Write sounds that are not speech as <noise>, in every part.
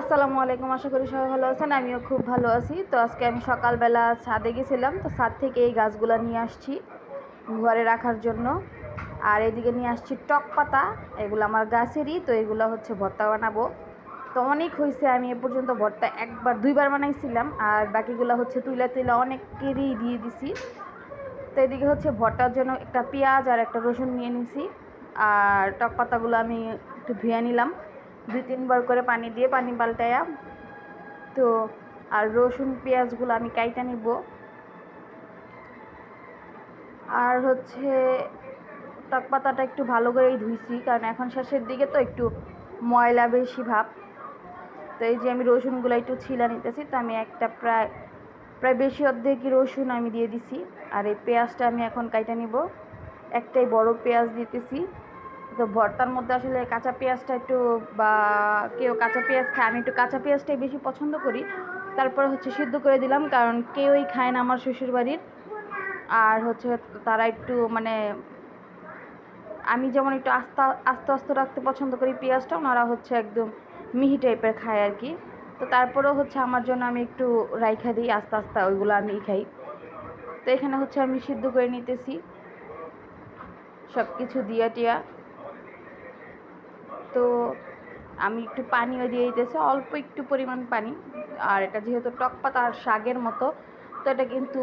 আসসালামু আলাইকুম, আশা করি সবাই ভালো আছেন, আমিও খুব ভালো আছি। তো আজকে আমি সকালবেলা ছাদে গেছিলাম, তো ছাদ থেকে এই গাছগুলো নিয়ে আসছি ঘরে রাখার জন্য। আর এদিকে নিয়ে আসছি টক পাতা, এগুলো আমার গাছেরই, তো এগুলো হচ্ছে ভর্তা বানাবো। তো অনেক হয়েছে, আমি এ পর্যন্ত ভর্তা একবার, দুইবার বানাইছিলাম, আর বাকিগুলো হচ্ছে তুইলা তুইলা অনেকেরই দিয়ে দিছি। তো এদিকে হচ্ছে ভর্তার জন্য একটা পেঁয়াজ আর একটা রসুন নিয়ে নিছি, আর টক পাতাগুলো আমি একটু ধুয়ে নিলাম। দুই তিনবার করে পানি দিয়ে পানি পাল্টায়া তো, আর রসুন, পেঁয়াজগুলো আমি কাইটা নিব। আর হচ্ছে, টক পাতাটা একটু ভালো করেই ধুইছি, কারণ এখন শেষের দিকে তো একটু ময়লা বেশি ভাব। তো এই যে আমি রসুনগুলো একটু ছিলা নিতেছি, তো আমি একটা প্রায় প্রায় বেশি অর্ধেকই রসুন আমি দিয়ে দিছি। আর এই পেঁয়াজটা আমি এখন কাইটা নিব। একটাই বড় পেঁয়াজ দিতেছি। তো ভর্তার মধ্যে আসলে কাঁচা পেঁয়াজটা একটু বা কেউ কাঁচা পেঁয়াজ খায়, আমি একটু কাঁচা পেঁয়াজটাই বেশি পছন্দ করি। তারপরে হচ্ছে সিদ্ধ করে দিলাম, কারণ কেউই খায় না আমার শ্বশুর বাড়ির আর হচ্ছে তারা একটু মানে আমি যেমন একটু আস্তে আস্তে আস্তে রাখতে পছন্দ করি পেঁয়াজটা, ওনারা হচ্ছে একদম মিহি টাইপের খায় আর কি। তো তারপরেও হচ্ছে আমার জন্য আমি একটু রাইখা দিই, আস্তে আস্তে ওইগুলো আমি খাই। তো এখানে হচ্ছে আমি সিদ্ধ করে নিতেছি। সব কিছু দিয়া টিয়া। তো আমি একটু পানিও দিয়ে দিতেছি, অল্প একটু পরিমাণ পানি। আর এটা যেহেতু টক পাতা আর শাকের মতো, তো এটা কিন্তু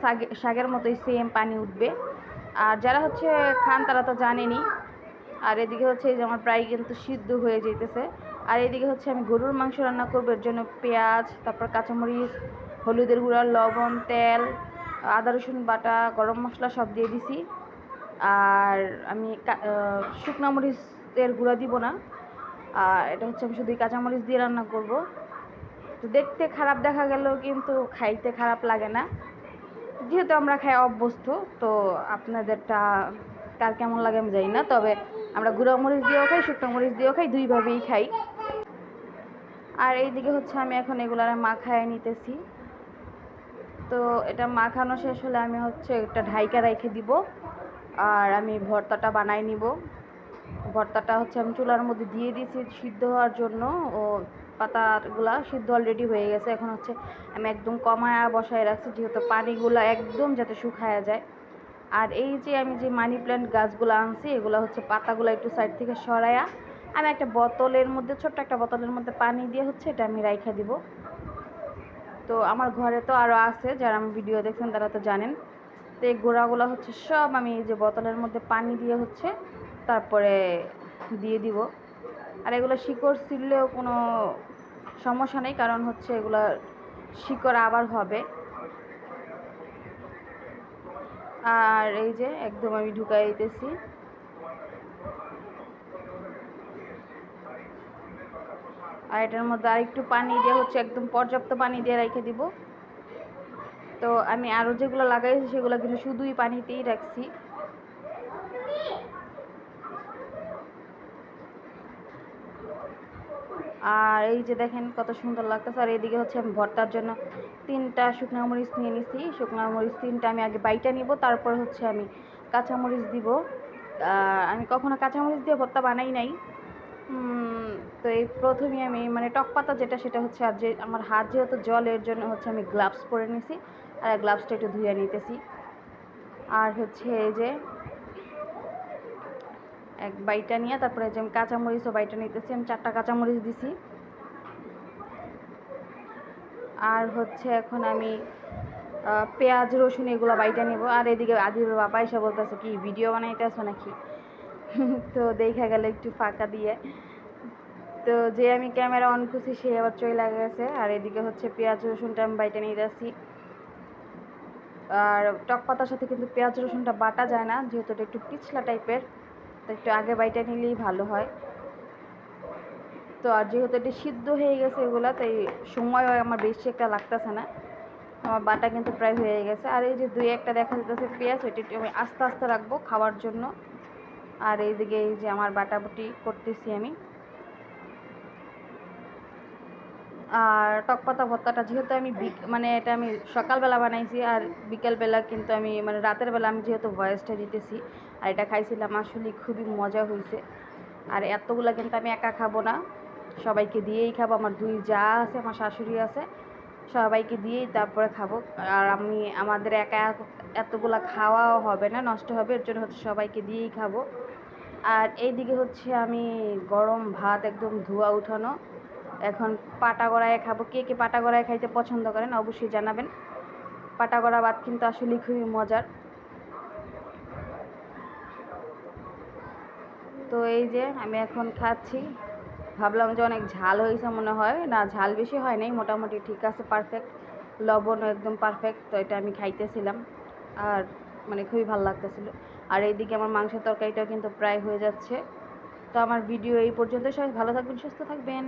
শাকে শাকের মতোই সেম পানি উঠবে। আর যারা হচ্ছে খান তারা তো জানেনই আর এদিকে হচ্ছে এই যে আমার প্রায় কিন্তু সিদ্ধ হয়ে যেতেছে আর এদিকে হচ্ছে আমি গরুর মাংস রান্না করব, এর জন্য পেঁয়াজ, তারপর কাঁচামরিচ, হলুদের গুঁড়া, লবণ, তেল, আদা, রসুন বাটা, গরম মশলা সব দিয়ে দিছি। আর আমি শুকনো মরিচের গুঁড়া দিব না। আর এটা হচ্ছে আমি শুধু কাঁচামরিচ দিয়ে রান্না করব। তো দেখতে খারাপ দেখা গেলেও কিন্তু খাইতে খারাপ লাগে না। যেহেতু আমরা খাই অভ্যস্ত, তো আপনাদেরটা কার কেমন লাগে আমি জানি না। তবে আমরা গুঁড়ো মরিচ দিয়েও খাই, শুকনো মরিচ দিয়েও খাই, দুইভাবেই খাই। আর এইদিকে হচ্ছে আমি এখন এগুলার মাখায় নিতেছি। তো এটা মাখানো শেষ হলে আমি হচ্ছে একটা ঢাইকা রেখে দিব। আর আমি ভর্তাটা বানাই নিব। ভর্তাটা হচ্ছে আমি চুলার মধ্যে দিয়ে দিয়েছি সিদ্ধ হওয়ার জন্য। ও পাতাগুলা সিদ্ধ অলরেডি হয়ে গেছে। এখন হচ্ছে আমি একদম কমায়া বসায় রাখছি, যেহেতু পানিগুলো একদম যাতে শুকায়া যায়। আর এই যে আমি যে মানি প্ল্যান্ট গাছগুলো আনছি, এগুলো হচ্ছে পাতাগুলো একটু সাইড থেকে সরাইয়া আমি একটা বোতলের মধ্যে, ছোট্ট একটা বোতলের মধ্যে পানি দিয়ে হচ্ছে এটা আমি রাইখা দিব। তো আমার ঘরে তো আরও আছে, যারা আমি ভিডিও দেখছেন তারা তো জানেন। তো এই গোড়াগুলো হচ্ছে সব আমি এই যে বোতলের মধ্যে পানি দিয়ে হচ্ছে তারপরে দিয়ে দিব। আর এগুলো শিকড় ছিললেও কোনো সমস্যা নেই, কারণ হচ্ছে এগুলো শিকড় আবার হবে। আর এই যে একদম আমি ঢুকাই দিতেছি। আর এটার মধ্যে আর একটু পানি দিয়ে হচ্ছে একদম পর্যাপ্ত পানি দিয়ে রেখে দিব। তো আমি আরও যেগুলো লাগাইছি সেগুলো কিন্তু শুধুই পানিতেই রাখছি। আর এই যে দেখেন কত সুন্দর লাগতেছে। আর এদিকে হচ্ছে আমি ভর্তার জন্য তিনটা শুকনো মরিচ নিয়ে নিছি। শুকনো মরিচ তিনটা আমি আগে বাইটা নিব, তারপর হচ্ছে আমি কাঁচামরিচ দিব। আমি কখনো কাঁচামরিচ দিয়ে ভর্তা বানাই নাই। তো এই প্রথমে আমি মানে টক পাতা যেটা, সেটা হচ্ছে আর যে আমার হাত যেহেতু জল, এর জন্য হচ্ছে আমি গ্লাভস পরে নিছি। আর গ্লাভসটা একটু ধুয়ে নিতেছি। আর হচ্ছে এই যে এক বাইটা নিয়ে, তারপরে যে আমি কাঁচামরিচও বাইটা নিতেছি, আমি চারটা কাঁচামরিচ দিছি। আর হচ্ছে এখন আমি পেঁয়াজ, রসুন এগুলো বাইটা নেব। আর এদিকে আদির বাবা এসে বলতেছে, কি, ভিডিও বানাইতেছো নাকি? <laughs> তো দেখা গেল একটু ফাঁকা দিয়ে। তো যে আমি ক্যামেরা অন করছি, সে আবার চলে গেছে। আর এদিকে হচ্ছে পেঁয়াজ, রসুনটা আমি বাইটা যাচ্ছি। আর টক পাতার সাথে কিন্তু পেঁয়াজ, রসুনটা বাটা যায় না, যেহেতু এটা একটু পিছলা টাইপের তো একটু আগে বাইটা নিলেই ভালো হয়। তো আর যেহেতু এটা সিদ্ধ হয়ে গেছে এগুলা, তাই সময় আমার বেশি একটা লাগতেছে না। আমার বাটা কিন্তু প্রায় হয়ে গেছে। আর এই যে দুই একটা দেখা যেতেছে পেঁয়াজ, ওইটা আমি আস্তে আস্তে রাখব খাওয়ার জন্য। আর এইদিকে এই যে আমার বাটাবুটি করতেছি আমি। আর টক পাতা ভর্তাটা যেহেতু আমি মানে এটা আমি সকালবেলা বানাইছি আর বিকেলবেলা কিন্তু আমি মানে রাতের বেলা আমি যেহেতু ভয়েসটা দিতেছি আর এটা খাইছিলাম আসলে খুবই মজা হয়েছে আর এতগুলো কিন্তু আমি একা খাব না। সবাইকে দিয়েই খাব, আমার দুই যা আছে, আমার শাশুড়ি আছে, সবাইকে দিয়েই তারপরে খাব। আর আমি, আমাদের একা এতগুলা খাওয়াও হবে না, নষ্ট হবে, এর জন্য হচ্ছে সবাইকে দিয়েই খাব। আর এইদিকে হচ্ছে আমি গরম ভাত একদম ধোয়া উঠানো। এখন পাটা গড়ায় খাব। কে কে পাটা গড়ায় খাইতে পছন্দ করেন অবশ্যই জানাবেন। পাটা গড়া ভাত কিন্তু আসলে খুবই মজার। তো এই যে আমি এখন খাচ্ছি। ভাবলাম যে অনেক ঝাল হয়েছে মনে হয়। না, ঝাল বেশি হয় নাই, মোটামুটি ঠিক আছে পারফেক্ট লবণও একদম পারফেক্ট তো এটা আমি খাইতেছিলাম। আর মানে খুবই ভালো লাগতেছিল। আর এইদিকে আমার মাংসের তরকারিটাও কিন্তু প্রায় হয়ে যাচ্ছে। তো আমার ভিডিও এই পর্যন্ত সবাই ভালো থাকবেন, সুস্থ থাকবেন।